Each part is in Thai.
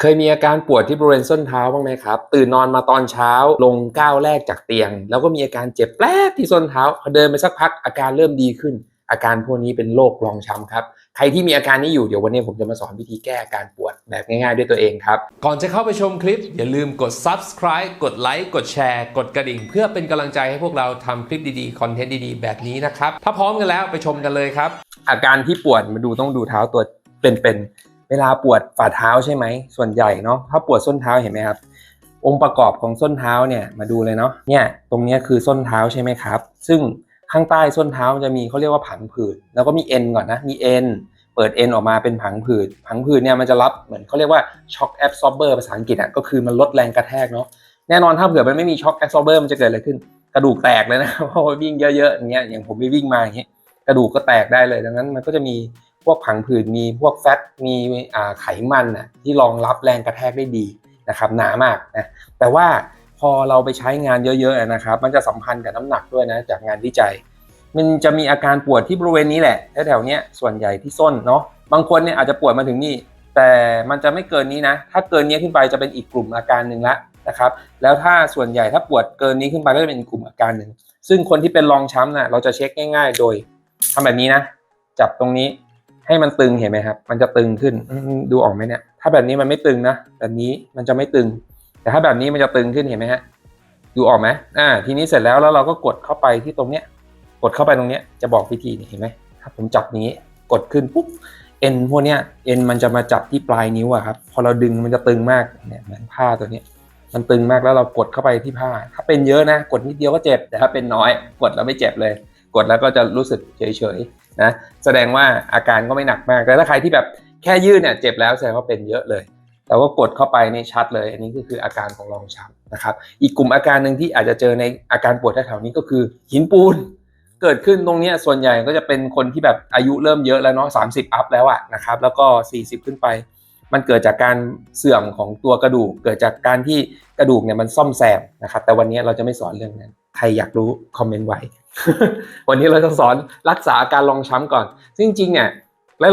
เคยมีอาการปวดที่บริเวณส้นเท้าบ้างไหมครับ ตื่นนอนมาตอนเช้าลงก้าวแรกจากเตียง แล้วก็มีอาการเจ็บแป๊บที่ส้นเท้าพอเดินไปสักพักอาการเริ่มดีขึ้น อาการพวกนี้เป็นโรครองช้ำครับ ใครที่มีอาการนี้อยู่เดี๋ยววันนี้ผมจะมาสอนวิธีแก้อาการปวดแบบง่ายๆด้วยตัวเองครับ ก่อนจะเข้าไปชมคลิป อย่าลืมกด subscribe กดไลค์กดแชร์กดกระดิ่ง เพื่อเป็นกำลังใจให้พวกเราทำคลิปดีๆคอนเทนต์ดีๆแบบนี้นะครับถ้าพร้อมกันแล้วไปชมกันเลยครับ อาการที่ปวดมาดูต้องดูเท้าตัวเป็นๆ เวลาปวดฝ่าเท้าใช่ไหม ส่วนใหญ่เนาะถ้าปวดส้นเท้าเห็นไหมครับ องค์ประกอบของส้นเท้าเนี่ยมาดูเลยเนาะเนี่ยตรงนี้คือส้นเท้าใช่ไหมครับ ซึ่งข้างใต้ส้นเท้าจะมีเขาเรียกว่าผังผืดแล้วก็มีเอ็นก่อนนะมีเอ็นเปิดเอ็นออกมาเป็นผังผืดผังผืดเนี่ยมันจะรับเหมือนเขาเรียกว่าช็อคแอบซอร์เบอร์ภาษาอังกฤษอะก็คือมันลดแรงกระแทกเนาะแน่นอนถ้าเผื่อมันไม่มีช็อคแอบซอร์เบอร์มันจะเกิดอะไรขึ้น กระดูกแตกเลยนะเพราะว่าวิ่งเยอะๆอย่างเงี้ยอย่างผมไปวิ่งมาอย่างเงี้ยกระดูกก็แตกได้เลยดังนั้นมันก็จะมี วกผังผืดมีพวกแฟตมีไขมันน่ะที่รองรับแรงกระแทกได้ดีนะครับหนามากนะแต่ว่าพอเราไปใช้งานเยอะๆนะครับ มันจะสัมพันธ์กับน้ำหนักด้วยนะจากงานวิจัย มันจะมีอาการปวดที่บริเวณนี้แหละแถวๆนี้ส่วนใหญ่ที่ส้นเนาะบางคนเนี่ยอาจจะปวดมาถึงนี่แต่มันจะไม่เกินนี้นะ ถ้าเกินนี้ขึ้นไปจะเป็นอีกกลุ่มอาการหนึ่งละนะครับ แล้วถ้าส่วนใหญ่ถ้าปวดเกินนี้ขึ้นไปก็จะเป็นอีกกลุ่มอาการหนึ่ง ซึ่งคนที่เป็นรองช้ำน่ะเราจะเช็คง่าย ๆ โดยทำแบบนี้นะ จับตรงนี้ ให้มันตึงเห็นไหมครับ มันจะตึงขึ้นดูออกไหมเนี่ย ถ้าแบบนี้มันไม่ตึงนะ แบบนี้มันจะไม่ตึง แต่ถ้าแบบนี้มันจะตึงขึ้นเห็นไหมฮะ ดูออกไหมอ่า ทีนี้เสร็จแล้วแล้วเราก็กดเข้าไปที่ตรงเนี้ย กดเข้าไปตรงเนี้ยจะบอกวิธีนี่เห็นไหมถ้าผมจับนี้กดขึ้นปุ๊บเอ็นพวกเนี้ยเอ็นมันจะมาจับที่ปลายนิ้วอะครับ พอเราดึงมันจะตึงมากเนี่ยเหมือนผ้าตัวเนี้ยมันตึงมากแล้วเรากดเข้าไปที่ผ้า ถ้าเป็นเยอะนะ กดนิดเดียวก็เจ็บแต่ถ้าเป็นน้อย กดแล้วไม่เจ็บเลย กดแล้วก็จะรู้สึกเฉยๆ นะแสดงว่าอาการก็ไม่หนักมาก แต่ถ้าใครที่แบบแค่ยืดเนี่ยเจ็บแล้วแสดงว่าเป็นเยอะเลยแต่ว่ากดเข้าไปนี่ชัดเลย อันนี้ก็คืออาการของรองช้ำนะครับ อีกกลุ่มอาการหนึ่งที่อาจจะเจอในอาการปวดแถวๆนี้ก็คือหินปูน เกิดขึ้นตรงนี้ส่วนใหญ่ก็จะเป็นคนที่แบบอายุเริ่มเยอะแล้วเนาะสามสิบอัพแล้วอะนะครับ แล้วก็สี่สิบขึ้นไป มันเกิดจากการเสื่อมของตัวกระดูก เกิดจากการที่กระดูกเนี่ยมันซ่อมแซมนะครับ แต่วันนี้เราจะไม่สอนเรื่องนั้น ใครอยากรู้คอมเมนต์ไว้ วันนี้เราจะสอนรักษาอาการรองช้ำก่อน ซึ่งจริงๆเนี่ย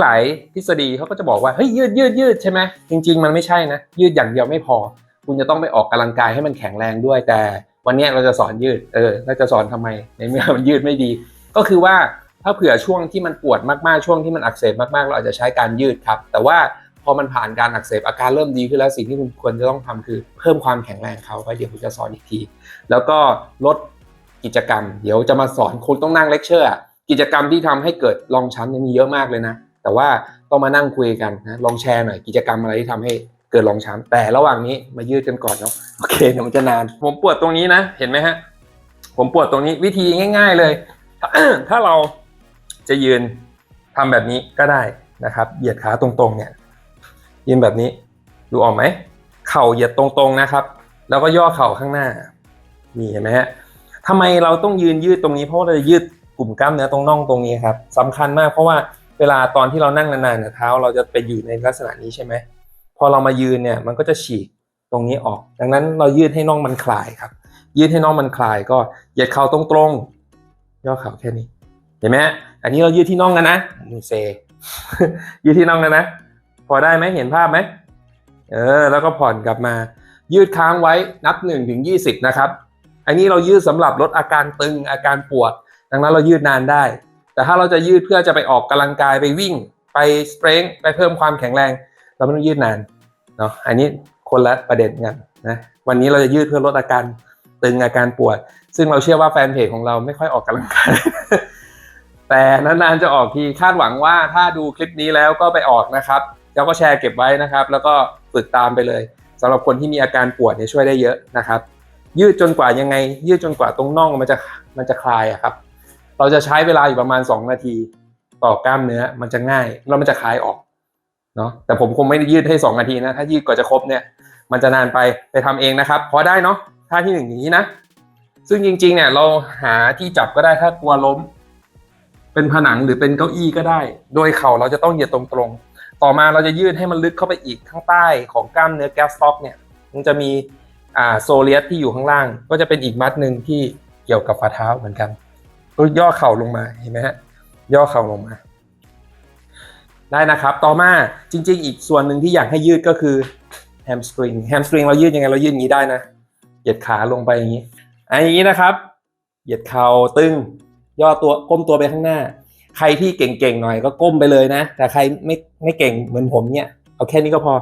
หลายๆทฤษฎีเขาก็จะบอกว่าเฮ้ยยืดยืดยืดใช่ไหมจริง ๆ มันไม่ใช่นะ ยืดอย่างเดียวไม่พอ คุณจะต้องไปออกกำลังกายให้มันแข็งแรงด้วย แต่วันนี้เราจะสอนยืดเออเราจะสอนทำไมในเมื่อมันยืดไม่ดี ก็คือว่าถ้าเผื่อช่วงที่มันปวดมากๆช่วงที่มันอักเสบมากๆ เราอาจจะใช้การยืดครับ แต่ว่าพอมันผ่านการอักเสบอาการเริ่มดีขึ้นแล้วสิ่งที่คุณควรจะต้องทำคือเพิ่มความแข็งแรงเขาไว้เดี๋ยวผมจะสอนอีกที แล้วก็ลด กิจกรรม เดี๋ยวจะมาสอนคุณต้องนั่งเลคเชอร์กิจกรรมที่ทำให้เกิดรองช้ำเนี่ยมีเยอะมากเลยนะ แต่ว่าต้องมานั่งคุยกันนะลองแชร์หน่อยกิจกรรมอะไรที่ทำให้เกิดรองช้ำแต่ระหว่างนี้มายืดกันก่อนเนาะโอเคเดี๋ยวมันจะนาน ผมปวดตรงนี้นะ เห็นไหมฮะผมปวดตรงนี้วิธีง่าย ๆเลย ถ้าเราจะยืนทำแบบนี้ก็ได้นะครับเหยียดขาตรงๆเนี่ยยืนแบบนี้ดูออกไหมเข่าเหยียดตรงๆนะครับ แล้วก็ย่อเข่าข้างหน้านี่เห็นไหมฮะ ทำไมเราต้องยืนยืดตรงนี้เพราะว่าเราจะยืดกลุ่มกล้ามเนื้อตรงน่องตรงนี้ครับสำคัญมากเพราะว่าเวลาตอนที่เรานั่งนานๆเนี่ยเท้าเราจะไปอยู่ในลักษณะนี้ใช่ไหมพอเรามายืนเนี่ยมันก็จะฉีกตรงนี้ออก ดังนั้นเรายืดให้น่องมันคลายครับ ยืดให้น่องมันคลายก็เหยียดเข่าตรงๆย่อเข่าแค่นี้ เห็นไหมอันนี้เรายืดที่น่องกันนะนี่เซยืดที่น่องกันนะ พอได้ไหมเห็นภาพไหมเออแล้วก็ผ่อนกลับมา ยืดค้างไว้นับ1นถึงยีนะครับ อันนี้เรายืดสำหรับลดอาการตึงอาการปวด ดังนั้นเรายืดนานได้ แต่ถ้าเราจะยืดเพื่อจะไปออกกำลังกายไปวิ่ง ไปสเตรนไปเพิ่มความแข็งแรง เราไม่ต้องยืดนานเนาะอันนี้คนละประเด็นกันนะวันนี้เราจะยืดเพื่อลดอาการตึงอาการปวด ซึ่งเราเชื่อว่าแฟนเพจของเราไม่ค่อยออกกำลังกายแต่นานๆจะออกทีคาดหวังว่าถ้าดูคลิปนี้แล้วก็ไปออกนะครับ แล้วก็แชร์เก็บไว้นะครับ แล้วก็ฝึกตามไปเลยสำหรับคนที่มีอาการปวดเนี่ยช่วยได้เยอะนะครับ ยืดจนกว่ายังไง ยืดจนกว่าตรงน่องมันจะมันจะคลายอะครับ เราจะใช้เวลาอยู่ประมาณ 2 นาที ต่อกล้ามเนื้อมันจะง่ายแล้วมันจะคลายออกเนาะแต่ผมคงไม่ได้ยืดให้ 2 นาทีนะ ถ้ายืดกว่าจะครบเนี่ย มันจะนานไปไปทำเองนะครับ พอได้เนาะท่าที่หนึ่งอย่างนี้นะ ซึ่งจริงๆเนี่ยเราหาที่จับก็ได้ถ้ากลัวล้ม เป็นผนังหรือเป็นเก้าอี้ก็ได้ โดยเข่าเราจะต้องเหยียดตรงๆต่อมาเราจะยืดให้มันลึกเข้าไปอีกข้างใต้ของกล้ามเนื้อแกสต็อกเนี่ย มันจะมี อ่าโซเลียสที่อยู่ข้างล่าง ก็จะเป็นอีกมัดหนึ่งที่เกี่ยวกับฝ่าเท้าเหมือนกันก็ย่อเข่าลงมาเห็นไหมฮะย่อเข่าลงมา ได้นะครับ ต่อมาจริง ๆ อีกส่วนหนึ่งที่อยากให้ยืดก็คือแฮมสตริงแฮมสตริงเรายืดยังไงเรายืดอย่างนี้ได้นะเหยียดขาลงไปอย่างนี้อันอย่างนี้นะครับ เหยียดเข่าตึง ย่อตัวก้มตัวไปข้างหน้า ใครที่เก่งๆหน่อยก็ก้มไปเลยนะ แต่ใครไม่ไม่เก่งเหมือนผมเนี่ยเอาแค่นี้ก็พอ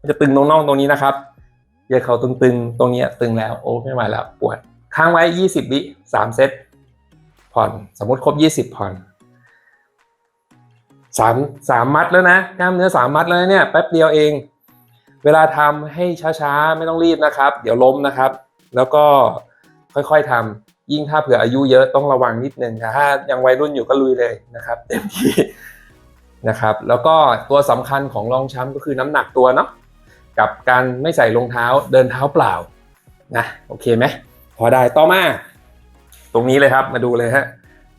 มันจะตึงตรงน่องตรงนี้นะครับ เหยียดเข่าตึงๆ ตรงเนี้ยตึงแล้วโอ้ไม่ไหวแล้วปวด ค้างไว้ 20 วิ3เซตผ่อนสมมติครบ 20 ผ่อนสามสามมัดแล้วนะกล้ามเนื้อสามมัดแล้วเนี่ยแป๊บเดียวเอง เวลาทำให้ช้าๆ ไม่ต้องรีบนะครับ เดี๋ยวล้มนะครับ แล้วก็ค่อยๆทำยิ่งถ้าเผื่ออายุเยอะต้องระวังนิดนึงแต่ถ้ายังวัยรุ่นอยู่ก็ลุยเลยนะครับเต็มที่นะครับ แล้วก็ตัวสำคัญของรองช้ำก็คือน้ำหนักตัวเนาะ กับการไม่ใส่รองเท้าเดินเท้าเปล่านะโอเคไหมพอได้ต่อมา ตรงนี้เลยครับมาดูเลยฮะ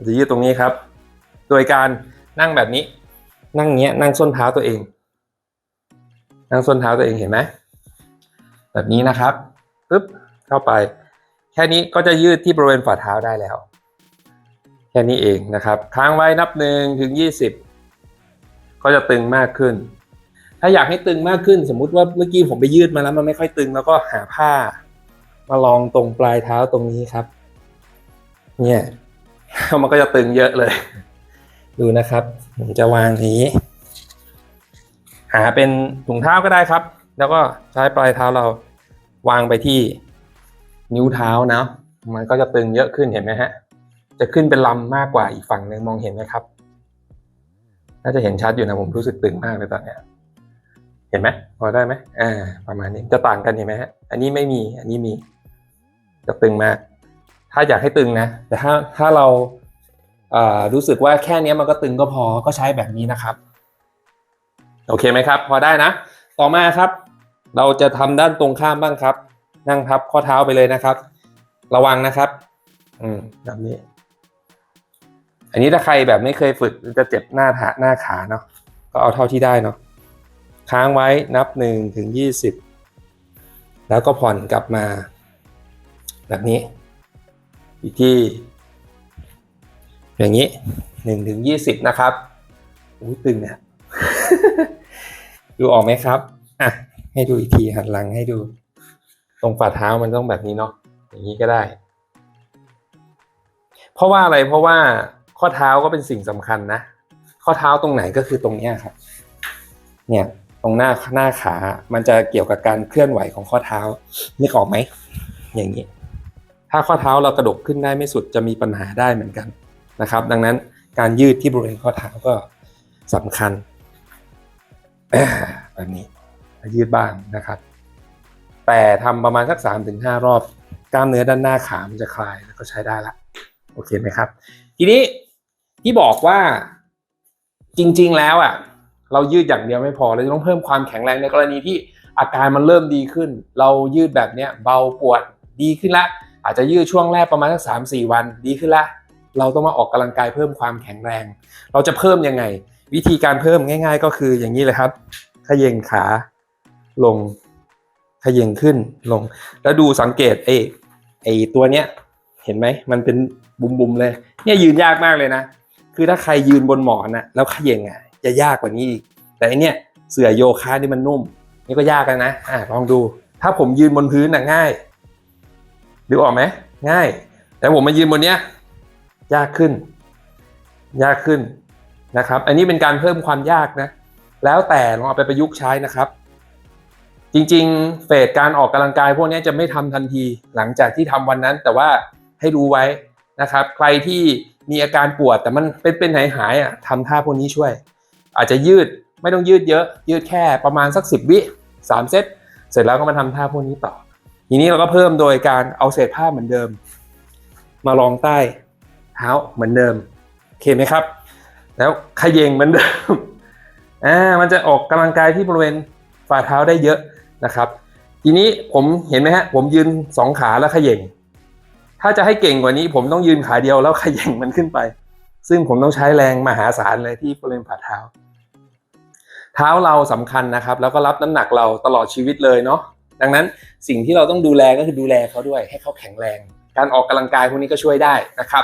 จะยืดตรงนี้ครับ โดยการนั่งแบบนี้ นั่งเงี้ยนั่งส้นเท้าตัวเอง นั่งส้นเท้าตัวเองเห็นไหมแบบนี้นะครับปึ๊บเข้าไป แค่นี้ก็จะยืดที่บริเวณฝ่าเท้าได้แล้ว แค่นี้เองนะครับค้างไว้นับหนึ่งถึงยี่สิบก็จะตึงมากขึ้น ถ้าอยากให้ตึงมากขึ้นสมมุติว่าเมื่อกี้ผมไปยืดมาแล้วมันไม่ค่อยตึง แล้วก็หาผ้า มาลองตรงปลายเท้าตรงนี้ครับ เนี่ยมันก็จะตึงเยอะเลย ดูนะครับ ผมจะวางอย่างนี้ หาเป็นถุงเท้าก็ได้ครับ แล้วก็ใช้ปลายเท้าเราวางไปที่นิ้วเท้านะมันก็จะตึงเยอะขึ้นเห็นไหมฮะ จะขึ้นเป็นลำมากกว่าอีกฝั่งหนึ่งมองเห็นไหมครับ น่าจะเห็นชัดอยู่นะผมรู้สึกตึงมากเลยตอนเนี้ย เห็นไหมพอได้ไหมอ่า ประมาณนี้จะต่างกันเห็นไหมฮะอันนี้ไม่มี อันนี้มีจะตึงมาก ถ้าอยากให้ตึงนะ แต่ถ้าถ้าเราอ่ารู้สึกว่าแค่นี้มันก็ตึงก็พอก็ใช้แบบนี้นะครับ โอเคไหมครับ พอได้นะ ต่อมาครับ เราจะทำด้านตรงข้ามบ้างครับ นั่งทับข้อเท้าไปเลยนะครับ ระวังนะครับ อืมแบบนี้ อันนี้ถ้าใครแบบไม่เคยฝึกจะเจ็บหน้าขาหน้าขาเนาะก็เอาเท่าที่ได้เนาะ ค้างไว้นับหนึ่งถึงยี่สิบแล้วก็ผ่อนกลับมา แบบนี้ อีกที่ อย่างนี้หนึ่งถึงยี่สิบนะครับอุ้ยตึงเนี่ยดูออกไหมครับอะให้ดูอีกทีหันหลังให้ดู ตรงฝ่าเท้ามันต้องแบบนี้เนาะอย่างนี้ก็ได้ เพราะว่าอะไรเพราะว่าข้อเท้าก็เป็นสิ่งสำคัญนะ ข้อเท้าตรงไหนก็คือตรงเนี้ยครับ เนี่ย รงหน้าหน้าขา มันจะเกี่ยวกับการเคลื่อนไหวของข้อเท้านึกออกไหมอย่างนี้ ถ้าข้อเท้าเรากระดกขึ้นได้ไม่สุดจะมีปัญหาได้เหมือนกันนะครับ ดังนั้นการยืดที่บริเวณข้อเท้าก็สำคัญแบบนี้ยืดบ้างนะครับ แต่ทำประมาณสัก3าถึงห้ารอบกล้ามเนื้อด้านหน้าขามันจะคลายแล้วก็ใช้ได้ละโอเคไหมครับ ทีนี้ที่บอกว่าจริง ๆ แล้วอะ เรายืดอย่างเดียวไม่พอเราจะต้องเพิ่มความแข็งแรงในกรณีที่อาการมันเริ่มดีขึ้น เรายืดแบบนี้เบาปวดดีขึ้นละ อาจจะยืดช่วงแรกประมาณสักสามสี่วันดีขึ้นละ เราต้องมาออกกำลังกายเพิ่มความแข็งแรง เราจะเพิ่มยังไง วิธีการเพิ่มง่าย ๆ ก็คืออย่างนี้เลยครับขย่งขาลงขย่งขึ้นลง แล้วดูสังเกตไอ้ไอ้ตัวเนี้ยเห็นไหมมันเป็นบุมๆเลย เนี่ยยืนยากมากเลยนะ คือถ้าใครยืนบนหมอนนะแล้วขย่งอะ จะยากกว่านี้อีก แต่อันเนี้ยเสื่อโยคะนี่มันนุ่ม นี่ก็ยากแล้วนะอะลองดู ถ้าผมยืนบนพื้นน่ะง่ายดูออกไหมง่าย แต่ผมมายืนบนเนี้ยยากขึ้น ยากขึ้นนะครับ อันนี้เป็นการเพิ่มความยากนะ แล้วแต่ลองเอาไปประยุกต์ใช้นะครับ จริงๆ เฟสการออกกำลังกายพวกนี้จะไม่ทำทันทีหลังจากที่ทำวันนั้น แต่ว่าให้รู้ไว้นะครับ ใครที่มีอาการปวดแต่มันเป็นเป็นหายหายๆอะทำท่าพวกนี้ช่วย อาจจะยืดไม่ต้องยืดเยอะ ยืดแค่ประมาณสักสิบวิสามเซตเสร็จแล้วก็มาทำท่าพวกนี้ต่อ ทีนี้เราก็เพิ่มโดยการเอาเศษผ้าเหมือนเดิม มารองใต้เท้าเหมือนเดิมโอเคไหมครับ แล้วขยเยงเหมือนเดิมอ่ามันจะออกกำลังกายที่บริเวณฝ่าเท้าได้เยอะนะครับ ทีนี้ผมเห็นไหมฮะผมยืนสองขาแล้วขย่งถ้าจะให้เก่งกว่านี้ ผมต้องยืนขาเดียวแล้วขย่งมันขึ้นไป ซึ่งผมต้องใช้แรงมหาศาลเลยที่บริเวณฝ่าเท้า เท้าเราสำคัญนะครับ แล้วก็รับน้ำหนักเราตลอดชีวิตเลยเนาะดังนั้นสิ่งที่เราต้องดูแลก็คือดูแลเขาด้วยให้เขาแข็งแรง การออกกำลังกายพวกนี้ก็ช่วยได้นะครับ